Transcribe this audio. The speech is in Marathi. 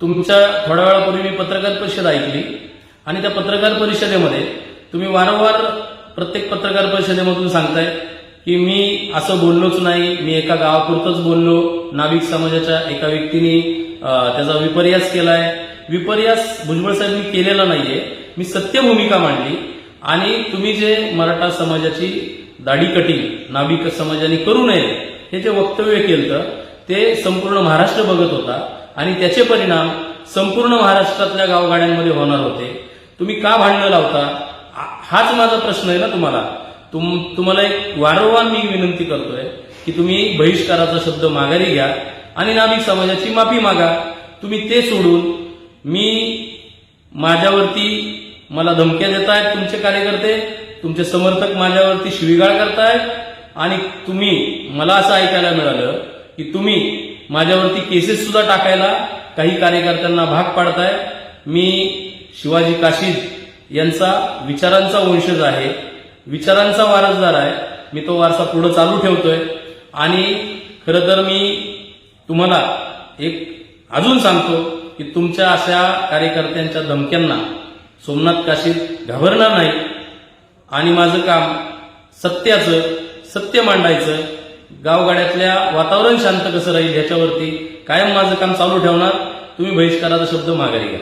तुमच्या थोड्या वेळापूर्वी मी पत्रकार परिषद ऐकली आणि त्या पत्रकार परिषदेमध्ये तुम्ही वारंवार प्रत्येक पत्रकार परिषदेमधून सांगताय की मी असं बोललोच नाही मी एका गावापुरतच बोललो नाविक समाजाच्या एका व्यक्तीने त्याचा विपर्यास केलाय. विपर्यास भुजबळ साहेबांनी केलेला नाहीये. मी सत्य भूमिका मांडली आणि तुम्ही जे मराठा समाजाची दाढी कटिंग नाविक समाजाने करू नये हे जे वक्तव्य केलं ते संपूर्ण महाराष्ट्र बघत होता. आणि त्याचे परिणाम संपूर्ण महाराष्ट्रातल्या गावगाड्यांमध्ये होणार होते. तुम्ही का भांडणं लावता? हा- हाच माझा प्रश्न आहे ना तुम्हाला. तुम तुम्हाला एक वारंवार मी विनंती करतोय की तुम्ही बहिष्काराचा शब्द माघारी घ्या आणि नाभिक समाजाची माफी मागा. तुम्ही ते सोडून मी माझ्यावरती मला धमक्या देत आहेत तुमचे कार्यकर्ते तुमचे समर्थक माझ्यावरती शिवीगाळ करतायत आणि तुम्ही मला असं ऐकायला मिळालं की तुम्ही माझ्यावरती केसेस सुद्धा टाकायला काही कार्यकर्त्यांना भाग पाडताय. मी शिवाजी काशीद यांचा विचारांचा वंशज आहे. विचारांचा वारसदार आहे. मी तो वारसा पुढे चालू ठेवतोय. आणि खरं तर मी तुम्हाला एक अजून सांगतो की तुमच्या अशा कार्यकर्त्यांच्या धमक्यांना सोमनाथ काशीद घाबरणार नाही. आणि माझं काम सत्याचं सत्य मांडायचं गावगाड्यातल्या वातावरण शांत कसं राहील ह्याच्यावरती कायम माझं काम चालू ठेवणार. तुम्ही बहिष्काराचा शब्द माघारी घ्या.